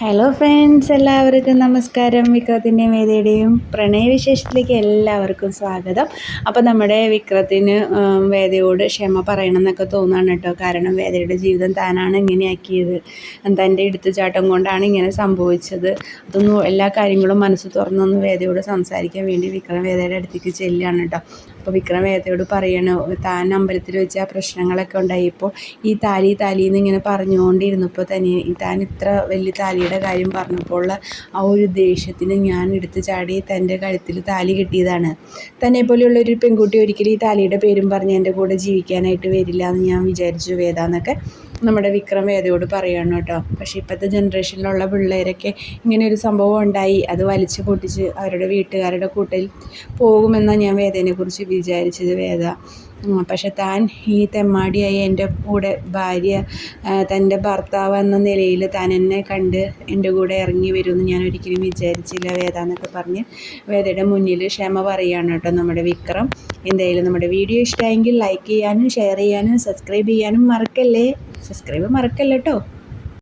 Hello friends എല്ലാവർക്കും നമസ്കാരം. വിക്രത്തിന്റെയും വേദയുടെയും പ്രണയവിശേഷത്തിലേക്ക് എല്ലാവർക്കും സ്വാഗതം. അപ്പോൾ നമ്മുടെ വിക്രത്തിന് വേദയോട് ക്ഷമ പറയണം എന്നൊക്കെ തോന്നുകയാണ് കേട്ടോ. കാരണം വേദയുടെ ജീവിതം താനാണ് ഇങ്ങനെയാക്കിയത്. തന്റെ എടുത്തുചാട്ടം കൊണ്ടാണ് ഇങ്ങനെ സംഭവിച്ചത്. അതൊന്നും എല്ലാ കാര്യങ്ങളും മനസ്സ് തുറന്നൊന്ന് വേദയോട് സംസാരിക്കാൻ വേണ്ടി വിക്രം വേദയുടെ അടുത്തേക്ക് ചെല്ലുകയാണ് കേട്ടോ. അപ്പോൾ വിക്രം വേദയോട് പറയണു താൻ അമ്പലത്തിൽ വെച്ച് ആ പ്രശ്നങ്ങളൊക്കെ ഉണ്ടായപ്പോൾ ഈ താലി താലി എന്നിങ്ങനെ പറഞ്ഞുകൊണ്ടിരുന്നപ്പോൾ തന്നെ താൻ ഇത്ര വലിയ താലിയുടെ കാര്യം പറഞ്ഞപ്പോൾ ആ ഒരു ദേഷ്യത്തിന് ഞാൻ എടുത്ത് ചാടി തന്റെ കഴുത്തിൽ താലി കെട്ടിയതാണ്. തന്നെ പോലെയുള്ള ഒരു പെൺകുട്ടി ഒരിക്കലും ഈ താലിയുടെ പേരും പറഞ്ഞ് എന്റെ കൂടെ ജീവിക്കാനായിട്ട് വരില്ല എന്ന് ഞാൻ വിചാരിച്ചു. വേദ എന്നൊക്കെ നമ്മുടെ വിക്രം വേദയോട് പറയണം കേട്ടോ. പക്ഷേ ഇപ്പോഴത്തെ ജനറേഷനിലുള്ള പിള്ളേരൊക്കെ ഇങ്ങനെ ഒരു സംഭവം ഉണ്ടായി. അത് വലിച്ചു പൊട്ടിച്ച് അവരുടെ വീട്ടുകാരുടെ കൂട്ടിൽ പോകുമെന്നാണ് ഞാൻ വേദനെ കുറിച്ച് വിചാരിച്ചത്. വേദ പക്ഷെ താൻ ഈ തെമ്മാടിയായ എന്റെ കൂടെ ഭാര്യ തന്റെ ഭർത്താവ് എന്ന നിലയിൽ താൻ എന്നെ കണ്ട് എന്റെ കൂടെ ഇറങ്ങി വരുമെന്ന് ഞാൻ ഒരിക്കലും വിചാരിച്ചില്ല വേദ എന്നൊക്കെ പറഞ്ഞ് വേദയുടെ മുന്നിൽ ക്ഷമ പറയുകയാണ് കേട്ടോ നമ്മുടെ വിക്രം. എന്തായാലും നമ്മുടെ വീഡിയോ ഇഷ്ടമായെങ്കിൽ ലൈക്ക് ചെയ്യാനും ഷെയർ ചെയ്യാനും സബ്സ്ക്രൈബ് ചെയ്യാനും മറക്കല്ലേ? സബ്സ്ക്രൈബ് മറക്കല്ലേ കേട്ടോ.